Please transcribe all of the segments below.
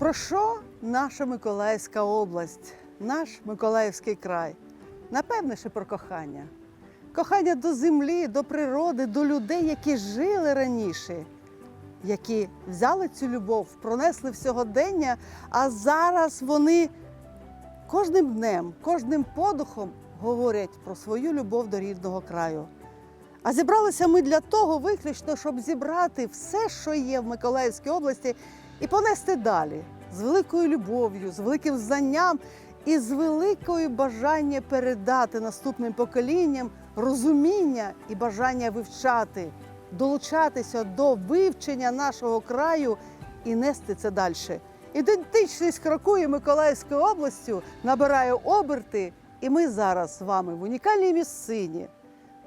Про що наша Миколаївська область, наш Миколаївський край? Напевне, ще про кохання. Кохання до землі, до природи, до людей, які жили раніше, які взяли цю любов, пронесли в сьогодення, а зараз вони кожним днем, кожним подухом говорять про свою любов до рідного краю. А зібралися ми для того виключно, щоб зібрати все, що є в Миколаївській області, і понести далі з великою любов'ю, з великим знанням і з великою бажанням передати наступним поколінням розуміння і бажання вивчати, долучатися до вивчення нашого краю і нести це далі. Ідентичність крокує Миколаївською областю, набирає оберти, і ми зараз з вами в унікальній місцині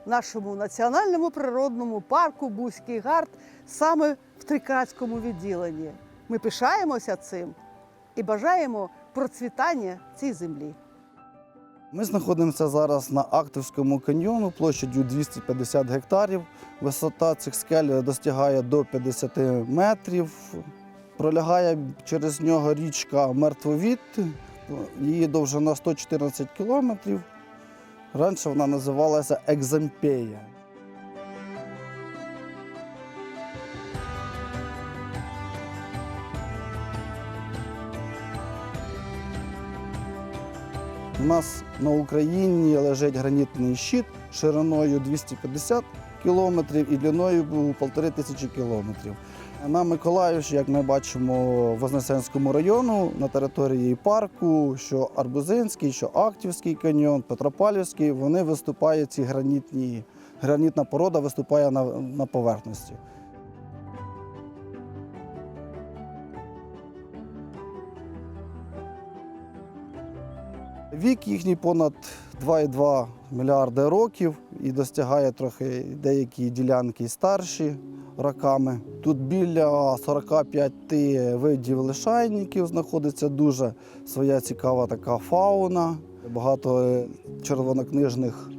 нашому національному природному парку Бузький гард саме в Трикратському відділенні. Ми пишаємося цим і бажаємо процвітання цій землі. Ми знаходимося зараз на Актовському каньйону площадю 250 гектарів. Висота цих скель достигає до 50 метрів. Пролягає через нього річка Мертвовід. Її довжина 114 кілометрів. Раніше вона називалася Екзампея. У нас на Україні лежить гранітний щит шириною 250 кілометрів і длиною півтори тисячі кілометрів. На Миколаївщині, як ми бачимо, в Вознесенському району на території парку, що Арбузинський, що Актівський каньйон, Петропавлівський, вони виступають ці гранітні, гранітна порода виступає на, на поверхності. Вік їхній понад 2,2 мільярди років і достигає трохи деякі ділянки старші роками. Тут біля 45 видів лишайників знаходиться дуже своя цікава така фауна, багато червонокнижних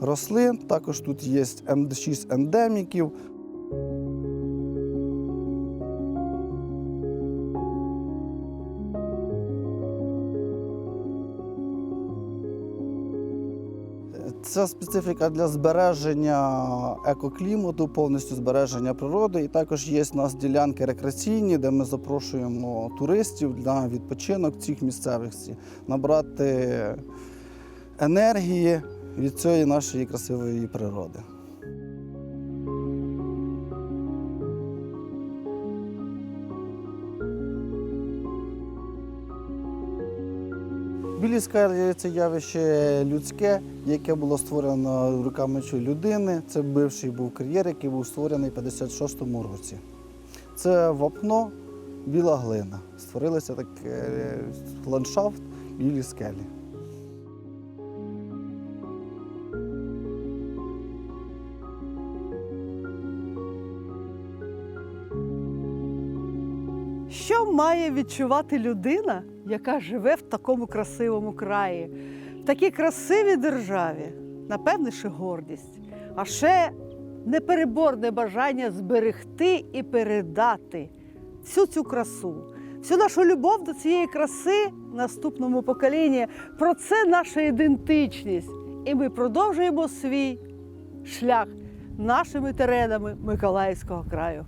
рослин. Також тут є ем- 6 ендеміків. Це специфіка для збереження екоклімату, повністю збереження природи. І також є у нас ділянки рекреаційні, де ми запрошуємо туристів на відпочинок цих місцевості, набрати енергії від цієї нашої красивої природи. Білі скелі – це явище людське, яке було створено руками людини. Це бивший був кар'єр, який був створений в 56-му році. Це вапно, біла глина. Створилося такий ландшафт білі скелі. Що має відчувати людина, яка живе в такому красивому краї, в такій красивій державі? Напевне, ще гордість, а ще непереборне бажання зберегти і передати всю цю красу, всю нашу любов до цієї краси в наступному поколінні. Про це наша ідентичність. І ми продовжуємо свій шлях нашими теренами Миколаївського краю.